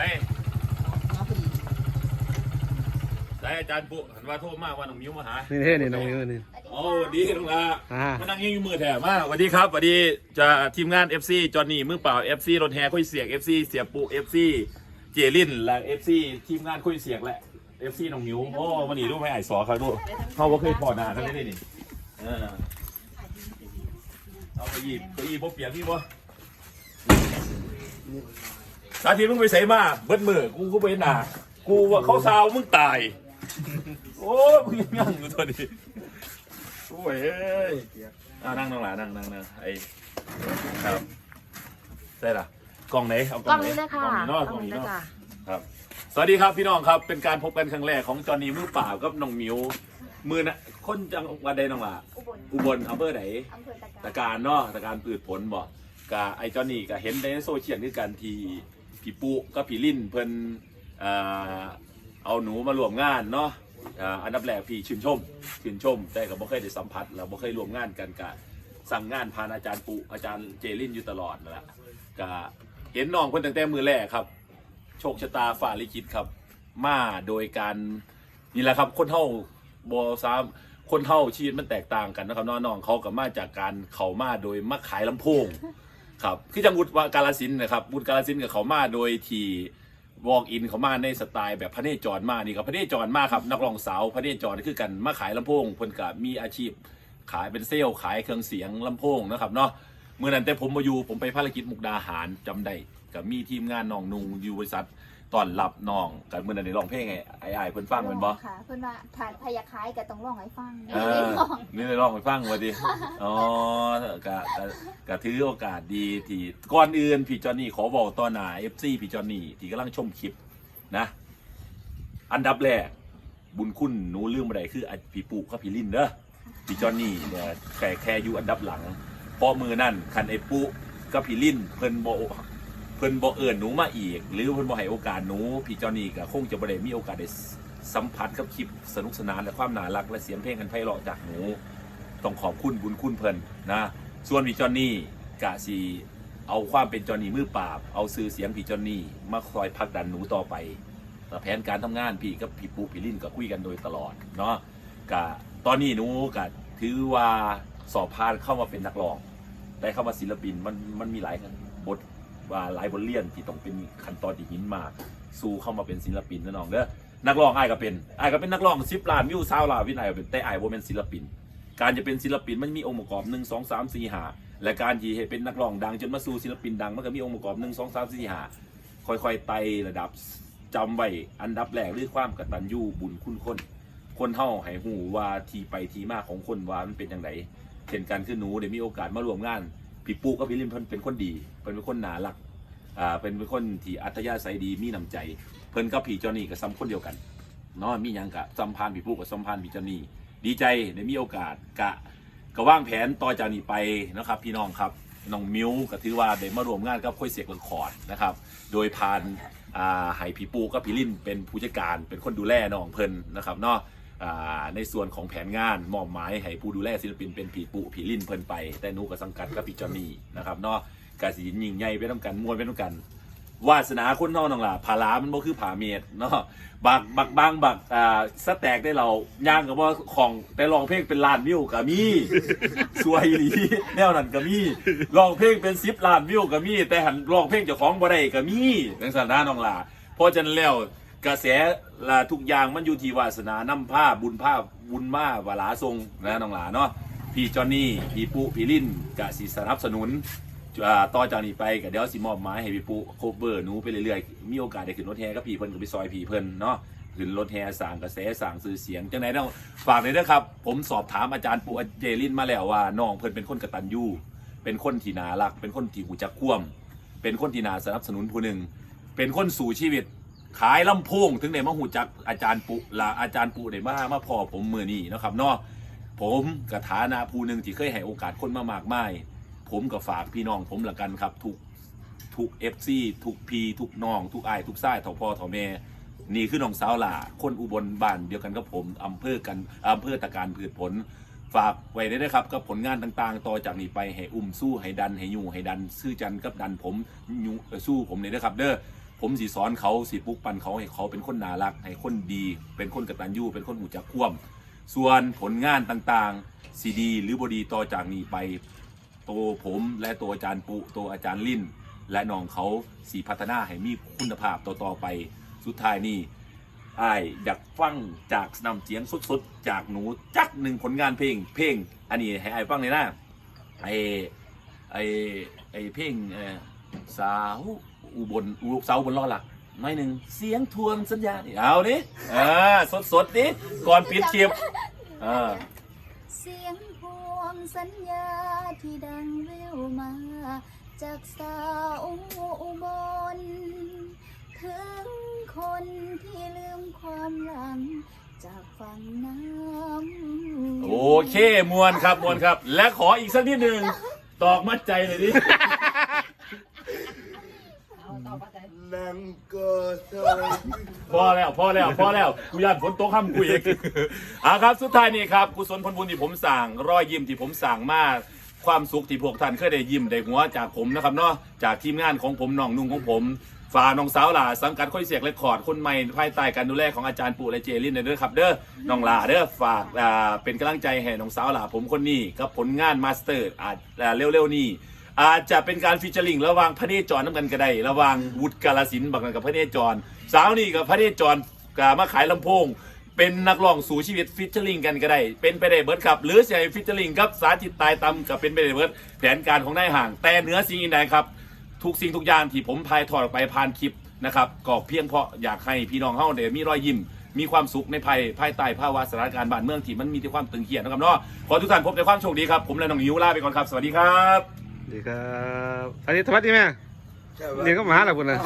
ไปได้อาจารย์ปุ๊หันว่าโทษมากว่าน้องมิ้วมาหา นี่เท่นี่น้องมิวนี่ โอ้ดีน้องลาอ่า มานั่งยิงมือแถมมาสวัสดีครับสวัสดีจะทีมงาน FC จอห์นนี่มือเปล่า FC รถแห่คุยเสียง FC เสียปุ FC เจลินและ FC ทีมงานคุยเสียงแหละ FC น้องมิ้วโอ้วันนี้รู้ไหมไอ้สอเขาดูเขาบ่เคยพอหน้ากันได้นี่เออเอาไปหยิบไปหยิบบ่เปียกพี่บ่ สาธิตมึงไปใส่มาเบิดมือกูก็ไปหน้ากูว่าเขาซาวมึงตาย โอ้ยมึงยังยังอยู่ตัวนี้โอ้ยเอ้ยอ่านั่งนั่งหลานั่งนั่งนั่งไอ้ครับได้ละกล้องไหนเอากกล้ล้อองงไหนนี้เลยค่ะกล้องนี้เนอะกกล้ล้อองงนี้นี้เลยเนาะค่ะครับสวัสดีครับพี่น้องครับเป็นการพบกันครั้งแรกของจอห์นนี่มือเปล่ากับน้องหมิวมือนะคนจังหวัดใดน้องล่ะอุบลอุบลอำเภอไหนอำเภอตะตะการการเนาะตะการปืดผลบ่กะไอจอนี่ก็เห็นในโซเชียลคือกันที่ พี่ปุกับพี่ลิ่นเพิ่นเอาหนูมารวมงานเนาะอันดับแรกพี่ชื่นชมชื่นชม แต่ก็บ่เคยได้สัมผัสเราบ่เคยร่วมงานกันกะสั่งงานผ่านอาจารย์ปุอาจารย์เจลินอยู่ตลอดนั่นแหละกะเห็นน้องเพิ่นตั้งแต่มือแรกครับ โชคชะตาฝ่าลิขิตครับ มาโดยการนี่แหละครับคนเท่าบอซ้ำคนเท่าชีวิตมันแตกต่างกันนะครับน้องๆเขากับมาจากการเขามาโดยมาขายลำโพง ครับคือจังหวุฒิกาลสินนะครับวุฒิกาลสินกับเขามาโดยที่วอล์กอินเขามาในสไตล์แบบพระเนจรมานี่ครับพระเนจรมาครับนักร้องสาวพระเนจรคือกันมาขายลำโพงเพิ่นกับมีอาชีพขายเป็นเซลล์ขายเครื่องเสียงลำโพงนะครับเนาะเมื่อนั้นแต่ผมมาอยู่ผมไปภารกิจมุกดาหารจำได้กับมีทีมงานน้องนุงอยู่บริษัท ตอนรับน้องกับเมื่อนั้นได้ร้องเพลงไงไอ้ไอ้ายเพิ่นฟังเป็นบ่ค่ะเพื่อนว่าถ่ายพยาคายกับต้องร้องให้ฟังเออนี่ได้ร้องให้ฟังว่าดิอ๋อกะกะกะถือโอกาสดีที่ก่อนอื่นพี่จอนนี่ขอบอกต่อหน้า FC พี่จอนนี่ที่กำลังชมคลิปนะ อันดับแรกบุญคุณหนูลืมอะไรคืออะพี่ปูกับพี่ลินเด้อพี่จอนนี่เนี่ยแค่แค่อยู่อันดับหลังเพอมือนั่นคันไอ้ปูกับพี่ลินเพิ่นบ่ เพิ่นบ่เอิ้นหนูมาอีก หรือเพิ่นบ่ให้โอกาสหนูพี่จอนนี่ก็คงจะบ่ได้มีโอกาสได้สัมผัสกับคลิปสนุกสนานและความน่ารักและเสียงเพลงกันไพเราะจากหนูต้องขอบคุณบุญคุณเพิ่นนะส่วนพี่จอนนี่กะสีเอาความเป็นจอนนี่มือปราบ เอาซื้อเสียงพี่จอนนี่มาคอยพักดันหนูต่อไปแต่แผนการทำงานพี่กับพี่ปูพี่ลิ่นก็คุยกันโดยตลอดเนาะกะตอนนี้หนูกะถือว่าสอบผ่านเข้ามาเป็นนักร้องได้เข้ามาศิลปินมันมันมีหลายบท ว่าหลายบทเรียนที่ต้องเป็นขั้นตอนที่หินมาก สู้เข้ามาเป็นศิลปินนะน้องเด้อนักร้องไอ้ก็เป็นไอ้ก็เป็นนักร้องสิบล้านวิวซาวลาวินไอ้ายก็เป็นแต่ไอ้ายบ่เป็นศิลปิน การจะเป็นศิลปินมันมีองค์ประกอบหนึ่งสองสามสี่ห้าและการที่เป็นนักร้องดังจนมาสู่ศิลปินดังมันก็มีองค์ประกอบหนึ่งสองสามสี่ห้าค่อยๆไต่ระดับจำไว้อันดับแรกเรื่องความกตัญญูบุญคุณคนคนเฮาให้หูว่าทีไปทีมาของคนว่ามันเป็นอย่างไรเช่นกันคือหนูได้มีโอกาสมาร่วมงาน พี่ปุ๊กับพี่ลิมเพิ่นเป็นคนดีเพิ่นเป็นคนหนารักอ่าเป็นคนที่อัธยาศัยดีมีน้ำใจ เพิ่นกับพี่จอนี่ก็ซ้ำคนเดียวกันเนาะมีหยังกะสัมพันธ์พี่ปุ๊กับสัมพันธ์พี่จอนี่ดีใจได้มีโอกาสกะก็ว่างแผนต่อจากนี้ไปนะครับ พี่น้องครับน้องมิวก็ถือว่าได้มาร่วมงานกับค่อยเสียกเรคคอร์ดนะครับ โดยผ่านอ่าไห้พี่ปูกับพี่ลินเป็นผู้จัดการเป็นคนดูแลน้องเพิ่นนะครับเนาะ ในส่วนของแผนงานมอบหมายให้ผู้ดูแลศิลปินเป็นพี่ปูพี่ลินเพลินไป แต่หนูก็สังกัดกับพี่จอนี่นะครับเนาะกาสียิงใหญ่ไปต้องกันมวนไปต้องกันวาสนาคนนอกน้องล่ะผาลามันบ่คือผาเมียดเนาะบักบักบางบักอ่าสแต็กได้เราย่างกับว่าของแต่ลองเพลงเป็นล้านวิวก็มีสวยอีแนวนั้นก็มีลองเพลงเป็นสิบล้านวิวก็มีแต่หันลองเพลงเจ้าของบ่ได้ก็มีจังซั่นนะน้องล่ะเพราะฉะนั้นแล้ว กระแสละทุกอย่างมันอยู่ที่วาสนานำผ้าบุญผ้าบุญมาวาลาทรงนะน้องหล่ะเนาะพี่จอนนี่พี่ปุ๊พี่ลินกะสิสนับสนุนต่อจากนี้ไปก็เดี๋ยวสิมอบหมายให้พี่ปุ๊โคเบอร์หนูไปเรื่อยๆมีโอกาสได้ขึ้นรถแห่กับพี่เพิ่นกับพี่ซอยพี่เพิ่นเนาะขึ้นรถแห่สร้างกระแสสร้างสื่อเสียงจังไหนต้องฝากเลยนะครับ ผมสอบถามอาจารย์ปุ๊เจลินมาแล้วว่าน้องเพิ่นเป็นคนกระตัญญูเป็นคนที่น่ารัก เป็นคนที่หูจักคว่ำเป็นคนที่น่าสนับสนุนผู้หนึ่งเป็นคนสู่ชีวิต ขายลำโพงถึงได้มาหูจักอาจารย์ปุลาอาจารย์ปุได้มามาพอผมมือนี้นะครับเนาะผมกฐานะผู้หนึ่งที่เคยให้โอกาสคนมามากมายผมก็ฝากพี่น้องผมละกันครับทุกทุกเอฟซีทุกพีทุกน้อง ทุกไอทุกไส้ายเท่าพ่อเท่าแม่นี่คือน้องสาวหล่าคนอุบลบ้านเดียวกันกับผมอำเภอกันอำเภอตะการพืชผล ฝากไว้ได้นะครับกับผลงานต่างๆ ต่อจากนี้ไปให้อุ้มสู้ให้ดันให้ยู่ให้ดัน ซื่อจันกับดันผมยู่สู้ผมเลยนะครับ เด้อ ผมสิสอนเขาสิปลุกปั่นเขาให้เขาเป็นคนน่ารักให้คนดี เป็นคนกตัญญูเป็นคนหูจักคว่ำส่วนผลงานต่างๆซีดีหรือบดีต่อจากนี้ไปตัวผมและตัวอาจารย์ปุตัวอาจารย์ลิ่น และน้องเขาสีพัฒนาให้มีคุณภาพต่อๆไป สุดท้ายนี่ไอายอยากฟังจากนำเสียงสดๆ จากหนูจักหนึ่งผลงานเพลง เพลง อันนี้ให้อายฟังเลยนะไอไอไอเพลงเอ่อ สาวอุบลอุสาวอุบนล้อหลักหน่อยหนึ่งเสียงทวนสัญญานี่เอาดิอ่าสดๆดิก่อนปิดคลิปอ่าเสียงพวงสัญญาที่ดังเร็วมา จากสาวอุบลถึงคนที่ลืมความหลังจากฝั่งน้ำโอเคมวนครับมวนครับ และขออีกสักนิดหนึ่งตอกมัดใจเลยดิ นั่งก็เธอพอแล้วพอแล้วพอแล้วกูย่านฝนตกห้ามกูอีกอะครับสุดท้ายนี่ครับกุศลผลบุญที่ผมสั่งรอยยิ้มที่ผมสั่งมาความสุขที่พวกท่านเคยได้ยิ้มได้หัวจากผมนะครับเนาะจากทีมงานของผมน้องนุ่งของผมฝาน้องสาวหล่าสังกัดค่อยเสียกเรคคอร์ดคนใหม่ภายใต้การดูแลของอาจารย์ปู่และเจลินเด้อครับเด้อน้องหล่าเด้อฝากอ่าเป็นกำลังใจให้น้องสาวหล่าผมคนนี้กับผลงานมาสเตอร์อาจอ่าเร็วๆนี้ อาจจะเป็นการฟิชเชอร์ลิงระหว่างพระเนจรน้ำกันก็ได้ระหว่างวุฒิกาลสินบักกันกับพระเนจร สาวนี่กับพระเนจรกามาขายลำโพง เป็นนักร้องสู่ชีวิตฟิชเชอร์ลิงกันก็ได้ เป็นไปได้เบิร์ดครับ หรือให้ฟิชเชอร์ลิงครับสาธิตตายตำกับเป็นไปได้เบิร์ดแผนการของนายห่าง แต่เหนือสิ่งอื่นใดครับ ทุกสิ่งทุกอย่างที่ผมพายทอดออกไปผ่านคลิปนะครับก็เพียงเพราะอยากให้พี่น้องเฮาได้มีรอยยิ้มมีความสุขในภายภายใต้ภาวะสถานการณ์บ้านเมืองที่มันมีแต่ความตึงเครียดนะครับเนาะขอทุกท่านพบในความโชคดีครับผมและน้องยิวลาไปก่อนครับสวัสดีครับ ดีครับสวัสดีสวัสดีแม่ใช่ไหมเรียนก็มาหาเราคนนะ